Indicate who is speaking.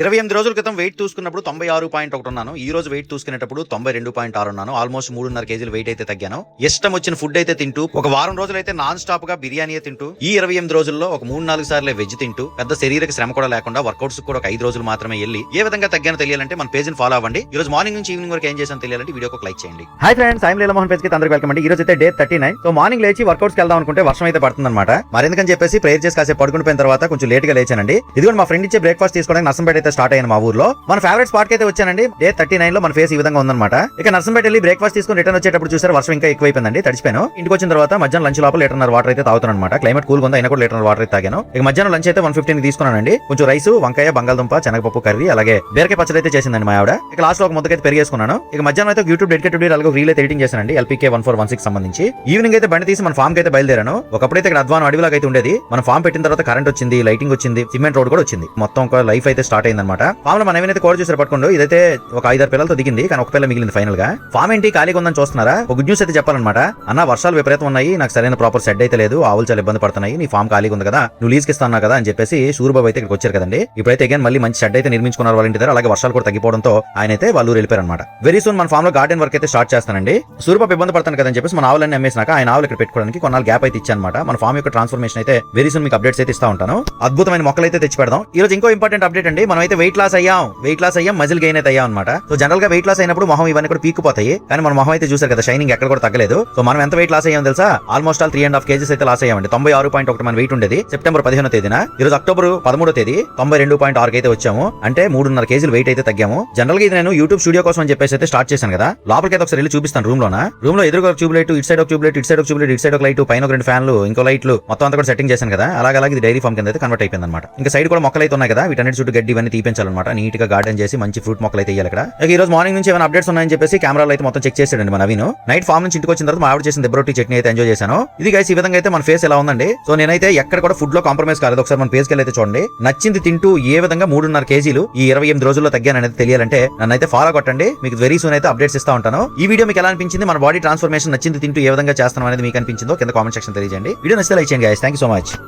Speaker 1: ఇరవై ఎనిమిది రోజుల క్రితం వెయిట్ చూసుకున్నప్పుడు తొంభై ఆరు పాయింట్ ఒకటి ఉన్నాను. ఈ రోజు వెయిట్ చూసుకునేటప్పుడు తొంభై రెండు పాయింట్ ఆరు ఉన్నాను. ఆల్మోస్ట్ మూడున్నర కేజీలు వెయిట్ అయితే తగ్గాను. ఇష్టం వచ్చిన ఫుడ్ అయితే తింటూ ఒక వారం రోజులు అయితే నాన్ స్టాప్గా బిర్యానీ తింటూ ఈ ఇరవై ఎనిమిది రోజుల్లో ఒక మూడు నాలుగు సార్లు వెజ్ తింటూ పెద్ద శరీరక శ్రమ కూడా లేకుండా వర్కౌట్స్ కూడా ఒక ఐదు రోజులు మాత్రమే వెళ్ళి ఏ విధంగా తగ్గానో తెలియాలంటే మన పేజ్ ఫాలో అవ్వండి. ఈ రోజు మార్నింగ్ నుంచి ఈవినింగ్ వరకు ఏం చేసాను తెలియాలంటే వీడియోకి లైక్ చేయండి. హాయ్ ఫ్రెండ్స్ ఐమ్ లీలమోహన్ పేజ్కి అందరికి వెల్కమ్ అండి. ఈ రోజు అయితే day thirty nine so morning లేచి వర్కౌట్స్ వెళ్దాం అనుకుంటే వర్షం అయితే పడుతుంది అనమాట మరి ఎందుకని చెప్పేసి ప్రేయర్ చేసి కాసేపు పడుకుని పోయిన తర్వాత కొంచెం లేట్గా లేచానండి. ఇది మా ఫ్రెండ్ ఇచ్చే బ్రేక్ఫాస్ట్ తీసుకోవడానికి నర్సంపేట అయితే స్టార్ట్ అయ్యాను మా ఊర్లో. మన ఫేవరెట్ స్పాట్కి అయితే వచ్చానండి. డే థర్టీ నైన్లో మన ఫేస్ ఈ విధంగా ఉందన్నమాట. ఇక నర్సంపేట వెళ్ళి బ్రేక్ఫాస్ట్ తీసుకుని రిటర్న్ వచ్చేటప్పుడు చూసారు వర్షం ఇంకా ఎక్కువైపోయిందండి. తడిచిపోయాను. ఇంటికి వచ్చిన తర్వాత మధ్యాహ్నం లంచ్ లోపల లీటర్ వాటర్ అయితే తాగుతాను అనమాట క్లైమేట్ కూల్ ఉంది అయినా కూడా లీటర్ వాటర్ అయితే తాగాను. ఇక మధ్యాహ్నం లంచ్ అయితే వన్ ఫిఫ్టీన్ తీసుకున్నానండి. కొంచెం రైస్ వంకాయ బంగాళదుంప శనగపప్పు కర్రీ అలాగే బీరకాయ పచ్చడి అయితే చేసిందండి మా ఆవిడ. ఇక లాస్ట్లో ఒక ముద్దకైతే పెరిగేసుకున్నాను. ఇక మధ్యాహ్నం అయితే యూట్యూబ్ డెడికేటెడ్ వీడియో అలాగే రీల్ అయితే ఎడిటింగ్ చేశానండి. LPK one four one six సంబంధించి. ఈవినింగ్ అయితే బండి తీసి మన ఫామ్ కైతే అయితే బయలుదేరాను. ఒకప్పుడైతే ఇక్కడ అద్వానం అడవిలాగా అయితే ఉండేది. మన ఫామ్ పెట్టిన తర్వాత కరెంట్ వచ్చింది లైటింగ్ వచ్చింది సిమెంట్ రోడ్ కూడా వచ్చింది. మొత్తం ఒక లైఫ్ అయితే స్టార్ట్ అయింది. అనమాట ఫామ్లో మనం ఏమైతే కోడ్ చూసారు పట్టుకోండు. ఇదైతే ఒక ఐదారు పిల్లలతో దిగింది కానీ ఒక పిల్ల మిగిలింది ఫైనల్గా. ఫామ్ ఏంటి? ఖాళీగా ఉందని చూస్తున్నారా? ఒక గుడ్ న్యూస్ అయితే చెప్పాలన్నమాట. అన్న వర్షాలు విపరీతం ఉన్నాయి. నాకు సరైన ప్రాపర్ సెడ్ అయితే లేదు. ఆవులు చాలా ఇబ్బంది పడుతున్నాయి. నీ ఫామ్ ఖాళీగా ఉంది కదా. నువ్వు లీజ్కి ఇస్తాను కదా అని చెప్పేసి సూర్యబాబు అయితే ఇక్కడికి వచ్చారు కదండి. ఇప్పుడైతే అగైన్ మళ్ళీ మంచి షెడ్ అయితే నిర్మించుకున్నారు వాళ్ళ ఇంటి దగ్గర. అలాగే వర్షాలు కూడా తగ్గిపోవడంతో ఆయన అయితే వాళ్ళు వెళ్ళిపోయారు అనమాట వెరీ సూన్ మన ఫామ్లో గార్డెన్ వర్క్ అయితే స్టార్ట్ చేస్తానండి. సూర్యబాబు ఇబ్బంది పడతాను కదని చెప్పేసి మన ఆవులన్నీ అమ్మేసినాక ఆయన ఆవులు ఇక్కడ పెట్టుకోవడానికి కొన్నాళ్ళు గ్యాప్ అయితే ఇచ్చానమాట మన ఫామ్ యొక్క ట్రాన్స్ఫర్మేషన్ అయితే వెరీ సూన్ మీకు అప్డేట్స్ అయితే ఇస్తా ఉంటాను. అద్భుతమైన మొక్కలు అయితే తెచ్చి పెడదాం ఈ రోజు ఇంకో ఇంపార్టెంట్ అప్డేట్ అండి. మనం అయితే వెయిట్ లాస్ అయ్యాం. వెయిట్ లాస్ అయ్యాం మజిల్ గెయిన్ అయితే అయ్యాం అనమాట సో జనరల్గా వెయిట్ లాస్ అయినప్పుడు మొహం ఇవన్నీ కూడా పీక్కుపోతాయి. కానీ మన మొహం అయితే చూసారు కదా షైనింగ్ ఎక్కడ కూడా తగ్గలేదు. సో మనం ఎంత వెయిట్ లాస్ అయ్యాం తెలుసా? Almost all three and half kgs అయితే లాస్ అయ్యామండి. తొంభై ఆరు పాయింట్ ఒకటి మన వెయిట్ ఉండేది. సెప్టెంబర్ పదిహేనో తేదీన. ఈ రోజు అక్టోబర్ పదమూడో తేదీ తొంభై రెండు పాయింట్ ఆరు అయితే వచ్చాము. అంటే మూడున్నర కేజీలు వెయిట్ అయితే తగ్గాము. జనరల్గా ఇది నేను యూట్యూబ్ స్టూడియో కోసం అని చెప్పేసి అయితే స్టార్ట్ చేశాను కదా. లోపలికి అయితే ఒకసారి వెళ్ళి చూపిస్తాను రూమ్ లోన. రూమ్లో ఎదురుగా ఒక ట్యూబ్ లైట్ ఇటు సైడ్ ఒక ట్యూబ్ లైట్ ఇటు సైడ్ ఒక ట్యూబ్ లైట్ ఇటు సైడ్ ఒక లైట్ పైన ఒక రెండు ఫ్యాన్లు ఇంకో లైట్లు మొత్తం అంతా కూడా సెట్టింగ్ చేశాను కదా. అలాగే అలాగే ఇది డైరీ ఫామ్ కింద అయితే కన్వర్ట్ అయిపోయింది అనమాట ఇంకా సైడ్ కూడా మొక్కలు అయితే ఉన్నాయి కదా. వీటన్నిటి చుట్టూ గడ్డి ఇవన్నీ తీపించాలన్నమాట. నీట్గా గార్డెన్ చేసి మంచి ఫ్రూట్ మొక్కలు అయితే ఇయ్యాలి ఇక్కడ. ఈ రోజు మార్నింగ్ నుంచి ఏమైనా అప్డేట్స్ ఉన్నాయని చెప్పేసి కెమెరాలో అయితే మొత్తం చెక్ చేసాడండి మన నవీన్. నైట్ ఫామ్ నుంచి ఇంటికి వచ్చిన తర్వాత మా ఆవిడ చేసిన దెబ్బరొట్టి చట్నీ అయితే ఎంజాయ్ చేశాను. ఇది గైస్ ఈ విధంగా అయితే మన ఫేస్ ఎలా ఉందండి? సో నేనైతే ఎక్కడ కూడా ఫుడ్లో కాంప్రమైజ్ కాలేదు. ఒకసారి మన ఫేస్ అయితే చూడండి. నచ్చింది తింటూ ఏ విధంగా మూడున్నర కేజీలు ఈ ఇరవై ఎనిమిది రోజుల్లో తగ్గాననేది తెలియాలంటే నన్ను అయితే ఫాలో కొట్టండి. మీకు వెరీ సూన్ అయితే అప్డేట్స్ ఇస్తా ఉంటాను. ఈ వీడియో మీకు ఎలా అనిపించింది? మన బాడీ ట్రాన్స్ఫర్మేషన్ నచ్చింది తింటూ ఏ విధంగా చేస్తాం అనేది మీకు అనిపించిందో కింద కామెంట్ సెక్షన్ తెలియజేయండి. వీడియో నచ్చితే లైక్ చేయండి గైస్ థ్యాంక్ సో మచ్